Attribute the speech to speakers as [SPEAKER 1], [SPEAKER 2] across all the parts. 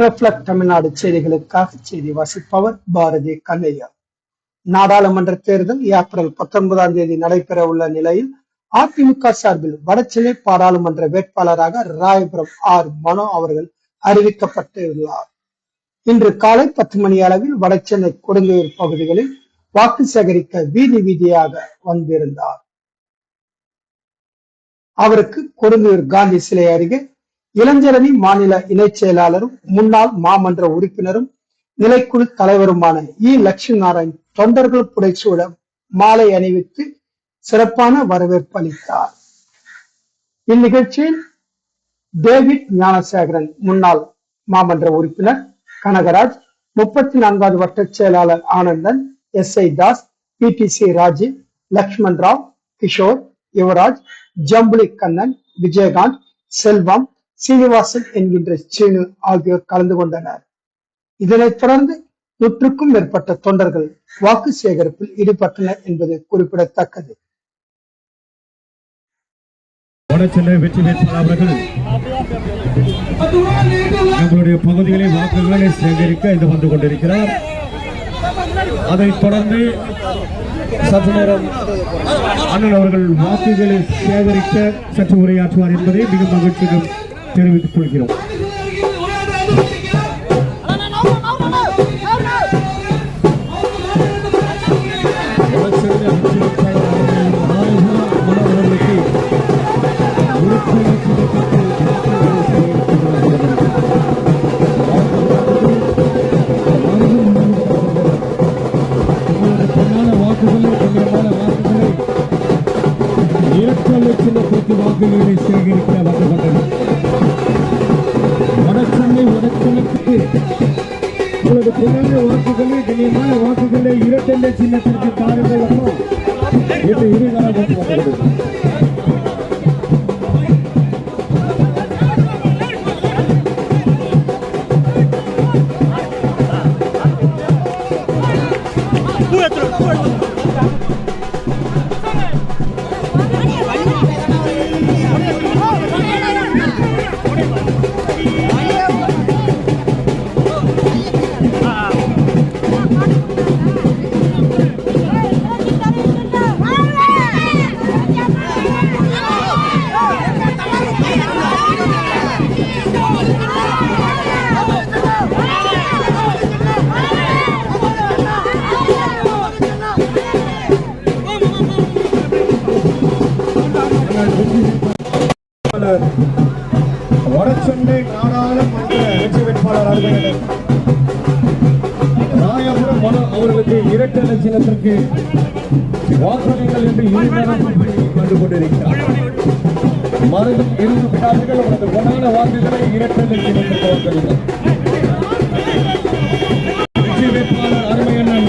[SPEAKER 1] Reflect Tamil Nadu செய்திகளுக்காக செய்தி வாசிப்பவர் பாரதி கண்ணையா நாடாளுமன்ற தேர்தல் ஏப்ரல் பத்தொன்பதாம் தேதி நடைபெற உள்ள நிலையில் அதிமுக சார்பில் வடசென்னை பாராளுமன்ற வேட்பாளராக ராயபுரம் ஆர் மனோ அவர்கள் அறிவிக்கப்பட்டுள்ளார். இன்று காலை பத்து மணி அளவில் வடசென்னை கொடுங்கையூர் பகுதிகளில் வாக்கு சேகரிக்க வீதி வீதியாக வந்திருந்தார். அவருக்கு கொடுங்கையூர் காந்தி சிலை அருகே இளைஞரணி மாநில இணைச் செயலாளரும் முன்னாள் மாமன்ற உறுப்பினரும் நிலைக்குழு தலைவருமான இ. லட்சுமி நாராயண் தொண்டர்கள் புடைசூழ மாலை அணிவித்து சிறப்பான வரவேற்பு அளித்தார். இந்நிகழ்ச்சியில் டேவிட் ஞானசேகரன் முன்னாள் மாமன்ற உறுப்பினர் கனகராஜ் முப்பத்தி நான்காவது வட்டச் செயலாளர் Anandan S. I. Das P. T. C. Rajiv Lakshman Rao Kishore Yuvraj Jambuli Kannan Vijayakanth Selvam Seenivasan என்கின்ற சீனு ஆகியோர் கலந்து கொண்டனர். இதனைத் தொடர்ந்து நூற்றுக்கும் மேற்பட்ட தொண்டர்கள் வாக்கு சேகரிப்பில் ஈடுபட்டனர் என்பது குறிப்பிடத்தக்கது.
[SPEAKER 2] வடசென்னை வெற்றி வேட்பாளர் நம்மளுடைய பகுதிகளில் வாக்குகளை சேகரிக்க இது வந்து கொண்டிருக்கிறார். அதைத் தொடர்ந்து சற்று நேரம் அண்ணன் அவர்கள் வாக்குகளை சேகரிக்க சற்று உரையாற்றுவார் என்பதை மிக மகிழ்ச்சியும் தெரிவித்துக் கொள்கிறோம். வாக்குகளை சேகரிக்க வந்துள்ளனர் வடசென்னை வடகிழக்கு உங்களது பொன்னான வாக்குகளை கண்ணியமான வாக்குகளை இரட்டெல்லை சின்னத்திற்கு தாருங்கள் என்று இருகாலம் வந்துள்ளது நாடாளுமன்ற வெற்றி வேட்பாளர் அவர்கள் ராயபுரம் மனு அவர்களுக்கு இரட்டை லட்சணத்திற்கு வாக்களிங்கள் என்று இருநேரம் கண்டு கொண்டிருக்கிறார் மருந்தும் இரு விடாதீர்கள் உனது பொன்னான வாக்குகளை இரட்டை லட்சணத்திற்கு வாக்களிங்கள் வெற்றி வேட்பாளர் அருமையண்ணன்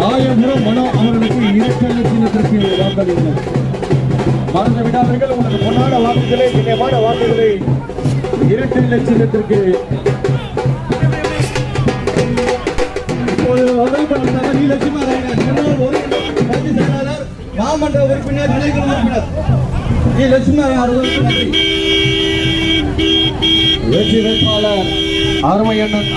[SPEAKER 2] ராயபுரம் மனோ அவர்களுக்கு இரட்டை லட்சணத்திற்கு வாக்களிங்கள் மறந்து விடாதீர்கள் உனது பொன்னான வாக்குகளை இணையமான வாக்குகளை இரட்டை லட்சத்திற்கு
[SPEAKER 3] மாமன்ற உறுப்பினர் இணைக்குழு உறுப்பினர். வி. லட்சுமணன்
[SPEAKER 2] வேட்பாளர் அருமையண்ணன்